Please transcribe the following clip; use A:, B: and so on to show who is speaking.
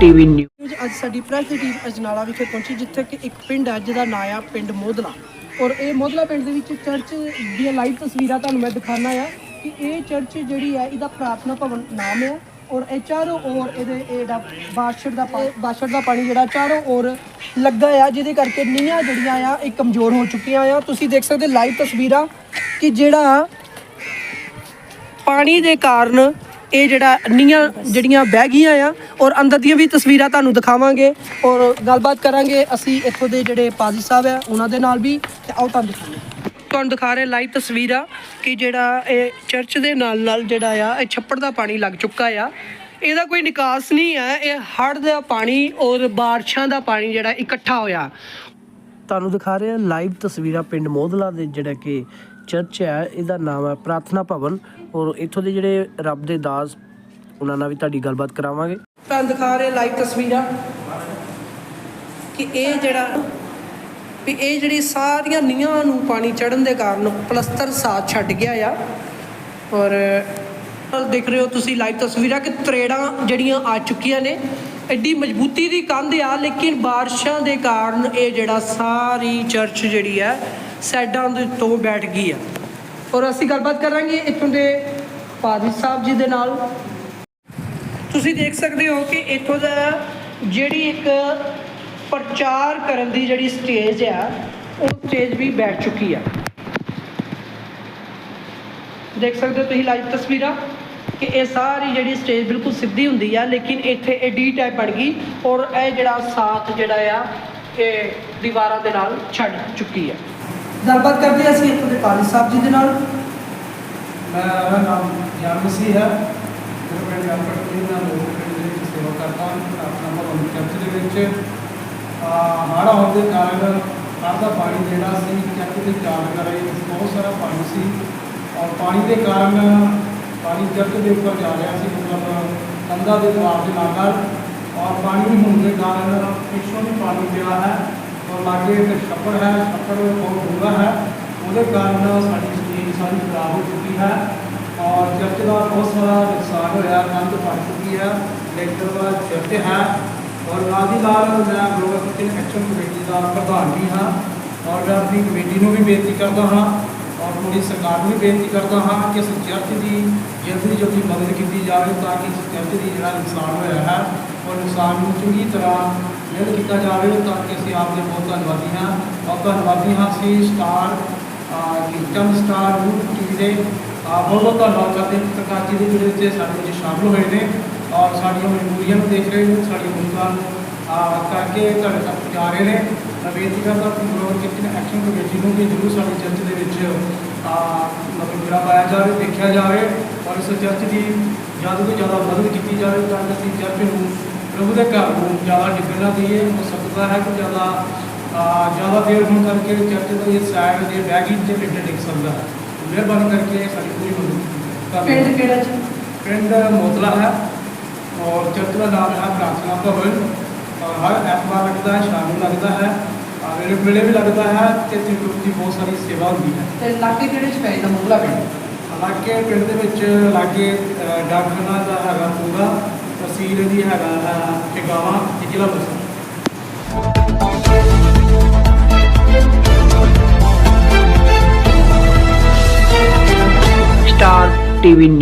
A: TV news.
B: ਅੱਜ ਸਾਡੀ press ਦੀ team Ajnala ਵਿਖੇ ਪਹੁੰਚੀ, ਜਿੱਥੇ ਕਿ ਇੱਕ ਪਿੰਡ ਹੈ ਜਿਹਦਾ ਨਾਂ ਆ ਪਿੰਡ ਮੋਦਲਾ। ਔਰ ਇਹ ਮੋਦਲਾ ਪਿੰਡ ਦੇ ਵਿੱਚ ਚਰਚ ਦੀਆਂ ਲਾਈਵ ਤਸਵੀਰਾਂ ਤੁਹਾਨੂੰ ਮੈਂ ਦਿਖਾਣਾ ਆ ਕਿ ਇਹ ਚਰਚ ਜਿਹੜੀ ਹੈ, ਇਹਦਾ ਪ੍ਰਾਰਥਨਾ ਭਵਨ ਨਾਮ ਹੈ ਔਰ ਇਹ ਚਾਰੋਂ ਔਰ ਇਹਦੇ ਇਹਦਾ ਜਿਹੜਾ ਦਾ ਪਾਣੀ ਬਾਸ਼ੜ ਦਾ ਪਾਣੀ ਜਿਹੜਾ ਚਾਰੋਂ ਔਰ ਲੱਗਾ ਆ, ਜਿਹਦੇ ਕਰਕੇ ਨੀਹਾਂ ਜਿਹੜੀਆਂ ਆ, ਇਹ ਕਮਜ਼ੋਰ ਹੋ ਚੁੱਕੀਆਂ ਆ। ਤੁਸੀਂ ਦੇਖ ਸਕਦੇ ਲਾਈਵ ਤਸਵੀਰਾਂ ਕਿ ਜਿਹੜਾ ਪਾਣੀ ਦੇ ਕਾਰਨ ਇਹ ਜਿਹੜਾ ਨੀਆਂ ਜਿਹੜੀਆਂ ਬਹਿ ਗਈਆਂ ਆ, ਔਰ ਅੰਦਰ ਦੀਆਂ ਵੀ ਤਸਵੀਰਾਂ ਤੁਹਾਨੂੰ ਦਿਖਾਵਾਂਗੇ, ਔਰ ਗੱਲਬਾਤ ਕਰਾਂਗੇ। ਅਸੀਂ ਇੱਥੋਂ ਦੇ ਜਿਹੜੇ ਪਾਜੀ ਸਾਹਿਬ ਆ, ਉਹਨਾਂ ਦੇ ਨਾਲ ਵੀ, ਤੇ ਆਓ ਤੁਹਾਨੂੰ ਦਿਖਾਉਂਦੇ ਤੁਹਾਨੂੰ ਦਿਖਾ ਰਹੇ ਲਾਈਵ ਤਸਵੀਰਾਂ ਕਿ ਜਿਹੜਾ ਇਹ ਚਰਚ ਦੇ ਨਾਲ ਨਾਲ ਜਿਹੜਾ ਆ, ਇਹ ਛੱਪੜ ਦਾ ਪਾਣੀ ਲੱਗ ਚੁੱਕਾ ਆ। ਇਹਦਾ ਕੋਈ ਨਿਕਾਸ ਨਹੀਂ ਹੈ ਇਹ ਹੜ੍ਹ ਦਾ ਪਾਣੀ ਔਰ ਬਾਰਿਸ਼ਾਂ ਦਾ ਪਾਣੀ ਜਿਹੜਾ ਇਕੱਠਾ ਹੋਇਆ। ਤੁਹਾਨੂੰ ਦਿਖਾ ਰਹੇ ਹਾਂ ਲਾਈਵ ਤਸਵੀਰਾਂ ਪਿੰਡ ਮੋਦਲਾ ਦੇ, ਜਿਹੜਾ ਕਿ ਚਰਚ ਹੈ, ਇਹਦਾ ਨਾਮ ਹੈ ਪ੍ਰਾਰਥਨਾ ਭਵਨ ਔਰ ਇੱਥੋਂ ਦੇ ਜਿਹੜੇ ਰੱਬ ਦੇ ਦਾਸ, ਉਹਨਾਂ ਨਾਲ ਵੀ ਤੁਹਾਡੀ ਗੱਲਬਾਤ ਕਰਾਵਾਂਗੇ। ਤੁਹਾਨੂੰ ਦਿਖਾ ਰਹੇ ਲਾਈਵ ਤਸਵੀਰਾਂ ਕਿ ਇਹ ਜਿਹੜਾ, ਵੀ ਇਹ ਜਿਹੜੀ ਸਾਰੀਆਂ ਨੀਹਾਂ ਨੂੰ ਪਾਣੀ ਚੜਨ ਦੇ ਕਾਰਨ ਪਲਸਤਰ ਸਾਥ ਛੱਡ ਗਿਆ ਆ। ਔਰ ਦੇਖ ਰਹੇ ਹੋ ਤੁਸੀਂ ਲਾਈਵ ਤਸਵੀਰਾਂ ਕਿ ਤਰੇੜਾਂ ਜਿਹੜੀਆਂ ਆ ਚੁੱਕੀਆਂ ਨੇ, ਐਡੀ ਮਜ਼ਬੂਤੀ ਦੀ ਕੰਧ ਆ, ਲੇਕਿਨ ਬਾਰਿਸ਼ਾਂ ਦੇ ਕਾਰਨ ਇਹ ਜਿਹੜਾ ਸਾਰੀ ਚਰਚ ਜਿਹੜੀ ਹੈ ਸਾਈਡਾਂ ਦੇ ਤੋਂ ਬੈਠ ਗਈ ਆ। ਔਰ ਅਸੀਂ ਗੱਲਬਾਤ ਕਰਾਂਗੇ ਇੱਥੋਂ ਦੇ ਪਾਦੀ ਸਾਹਿਬ ਜੀ ਦੇ ਨਾਲ। ਤੁਸੀਂ ਦੇਖ ਸਕਦੇ ਹੋ ਕਿ ਇੱਥੋਂ ਦਾ ਜਿਹੜੀ ਇੱਕ ਪ੍ਰਚਾਰ ਕਰਨ ਦੀ ਜਿਹੜੀ ਸਟੇਜ ਆ, ਉਹ ਸਟੇਜ ਵੀ ਬੈਠ ਚੁੱਕੀ ਆ। ਦੇਖ ਸਕਦੇ ਹੋ ਤੁਸੀਂ ਲਾਈਵ ਤਸਵੀਰਾਂ ਕਿ ਇਹ ਸਾਰੀ ਜਿਹੜੀ ਸਟੇਜ ਬਿਲਕੁਲ ਸਿੱਧੀ ਹੁੰਦੀ ਆ, ਲੇਕਿਨ ਇੱਥੇ ਇਹ ਡੀ ਟਾਈਪ ਬਣ ਗਈ ਔਰ ਇਹ ਜਿਹੜਾ ਸਾਥ ਜਿਹੜਾ ਆ, ਇਹ ਦੀਵਾਰਾਂ ਦੇ ਨਾਲ ਛੱਡ ਚੁੱਕੀ ਆ। ਗੱਲਬਾਤ ਕਰਦੇ ਹਾਂ ਅਸੀਂ ਇੱਥੋਂ ਦੇ ਪਾਲੀ ਸਾਹਿਬ ਜੀ ਦੇ ਨਾਲ।
C: ਮੇਰਾ ਨਾਮ ਗਿਆਨ ਮਸੀਹ ਹੈ। ਮੈਂ ਪਿੰਡ ਗਾਪੜ ਦੇ ਨਾਲ ਲੋਕ ਪਿੰਡ ਦੇ ਵਿੱਚ ਸੇਵਾ ਕਰਦਾ ਹਾਂ। ਆਪਣਾ ਭਵਨ ਚਰਚ ਦੇ ਵਿੱਚ। ਹਾੜਾ ਹੋਣ ਦੇ ਕਾਰਨ ਹੜ੍ਹ ਦਾ ਪਾਣੀ ਜਿਹੜਾ ਸੀ, ਚਰਚ ਦੇ ਚਾਰ ਕਰੇ ਬਹੁਤ ਸਾਰਾ ਪਾਣੀ ਸੀ। ਔਰ ਪਾਣੀ ਦੇ ਕਾਰਨ ਪਾਣੀ ਚਰਚ ਦੇ ਉੱਪਰ ਜਾ ਰਿਹਾ ਸੀ, ਮਤਲਬ ਕੰਧਾਂ ਦੇ ਦਵਾਰ ਦੇ ਨਾਲ ਨਾਲ ਔਰ ਪਾਣੀ ਹੋਣ ਦੇ ਕਾਰਨ ਪਿੱਛੋਂ ਵੀ ਪਾਣੀ ਪਿਆ ਹੈ। ਔਰ ਲਾਗੇ ਇੱਕ ਛੱਪੜ ਹੈ, ਛੱਪੜ ਬਹੁਤ ਡੂੰਘਾ ਹੈ। ਉਹਦੇ ਕਾਰਨ ਸਾਡੀ ਜ਼ਮੀਨ ਸਾਰੀ ਖਰਾਬ ਹੋ ਚੁੱਕੀ ਹੈ ਔਰ ਚਰਚ ਦਾ ਬਹੁਤ ਸਾਰਾ ਨੁਕਸਾਨ ਹੋਇਆ, ਕੰਧ ਪੜ ਚੁੱਕੀ ਹੈ, ਲੈਂਟਰ ਦਾ ਚਰਚ ਹੈ ਔਰ ਨਾਲ ਦੀ ਨਾਲ ਮੈਂ ਗਲੋਬਲ ਕਿਚਨ ਐਕਸ਼ਨ ਕਮੇਟੀ ਦਾ ਪ੍ਰਧਾਨ ਵੀ ਹਾਂ ਔਰ ਮੈਂ ਆਪਣੀ ਕਮੇਟੀ ਨੂੰ ਵੀ ਬੇਨਤੀ ਕਰਦਾ ਹਾਂ ਔਰ ਪੂਰੀ ਸਰਕਾਰ ਨੂੰ ਵੀ ਬੇਨਤੀ ਕਰਦਾ ਹਾਂ ਕਿ ਇਸ ਚਰਚ ਦੀ ਜਲਦੀ ਜਲਦੀ ਮਦਦ ਕੀਤੀ ਜਾਵੇ ਤਾਂ ਕਿ ਇਸ ਚਰਚ ਦੀ ਜਿਹੜਾ ਨੁਕਸਾਨ ਹੋਇਆ ਹੈ, ਉਹ ਨੁਕਸਾਨ ਨੂੰ ਚੰਗੀ ਤਰ੍ਹਾਂ ਮਿਲ ਕੀਤਾ ਜਾਵੇ ਤਾਂ ਕਿ ਅਸੀਂ ਆਪ ਦੇ ਬਹੁਤ ਧੰਨਵਾਦੀ ਹਾਂ ਔਰ ਧੰਨਵਾਦੀ ਹਾਂ ਅਸੀਂ star income star route TV ਦੇ ਬਹੁਤ ਬਹੁਤ ਧੰਨਵਾਦ ਕਰਦੇ ਹਾਂ ਪ੍ਰਕਾਸ਼ ਜੀ ਦੇ ਜਿਹੜੇ ਤੇ ਸਾਡੇ ਵਿੱਚ ਸ਼ਾਮਲ ਹੋਏ ਨੇ ਔਰ ਸਾਡੀਆਂ ਮਜਬੂਰੀਆਂ ਨੂੰ ਦੇਖ ਰਹੇ ਨੇ, ਸਾਡੀਆਂ ਮੁੱਦਾਂ ਨੂੰ ਕਰਕੇ ਤੁਹਾਡੇ ਤੱਕ ਪਹੁੰਚਾ ਰਹੇ ਨੇ। ਮੈਂ ਬੇਨਤੀ ਕਰਦਾ ਕਿ ਗਲੋਬਲ ਐਕਸ਼ਨ ਕਮੇਟੀ ਨੂੰ ਵੀ ਜ਼ਰੂਰ ਸਾਡੇ ਚਰਚ ਦੇ ਵਿੱਚ ਮਤਲਬ ਜਿਹੜਾ ਪਾਇਆ ਜਾਵੇ, ਦੇਖਿਆ ਜਾਵੇ ਔਰ ਇਸ ਚਰਚ ਦੀ ਜ਼ਿਆਦਾ ਤੋਂ ਜ਼ਿਆਦਾ ਮਦਦ ਕੀਤੀ ਜਾਵੇ ਤਾਂ ਕਿ ਅਸੀਂ ਚਰਚ ਨੂੰ ਪ੍ਰਭੂ ਦੇ ਘਰ ਨੂੰ ਜ਼ਿਆਦਾ ਡਿੱਗਣ ਦਈਏ ਹੋ ਸਕਦਾ ਹੈ ਕਿ ਜ਼ਿਆਦਾ ਜ਼ਿਆਦਾ ਦੇਰ ਹੋਣ ਕਰਕੇ ਚਰਚ ਇਹ ਸਾਈਡ ਦੇ ਬੈਗੀ ਤੇ ਪਿੰਡ ਡਿੱਗ ਸਕਦਾ ਹੈ। ਮਿਹਰਬਾਨੀ ਕਰਕੇ ਸਾਡੀ ਪੂਰੀ ਮਦਦ
B: ਪਿੰਡ ਕਿਹੜਾ ਜੀ?
C: ਪਿੰਡ ਮੋਤਲਾ ਹੈ ਔਰ ਚਰਚ ਦਾ ਨਾਮ ਹੈ ਪ੍ਰਾਰਥਨਾ ਭਵਨ। ਔਰ ਹਰ ਐਤਵਾਰ ਲੱਗਦਾ ਹੈ ਸ਼ਾਮ ਨੂੰ ਲੱਗਦਾ ਹੈ। ਔਰ ਵੇਲੇ ਵੀ ਲੱਗਦਾ ਹੈ ਤੇ ਗੁਰੂ ਦੀ ਬਹੁਤ ਸਾਰੀ ਸੇਵਾ ਹੁੰਦੀ ਹੈ।
B: ਤੇ ਇਲਾਕੇ ਕਿਹੜੇ ਚ ਪੈ ਜਾਂਦਾ ਮੁਗਲਾ ਪਿੰਡ?
C: ਹਾਲਾਂਕਿ ਪਿੰਡ ਦੇ ਵਿੱਚ ਲਾਗੇ ਡਾਕਖਾਨਾ ਦਾ ਹੈਗਾ ਪੂਰਾ। ਤਹਿਸੀਲ ਦੀ ਹੈਗਾ ਹੈ ਟਿਕਾਵਾ ਤੇ ਜ਼ਿਲ੍ਹਾ ਬਸਤੀ
A: ਸਟਾਰ ਟੀਵੀ ਨਿਊਜ਼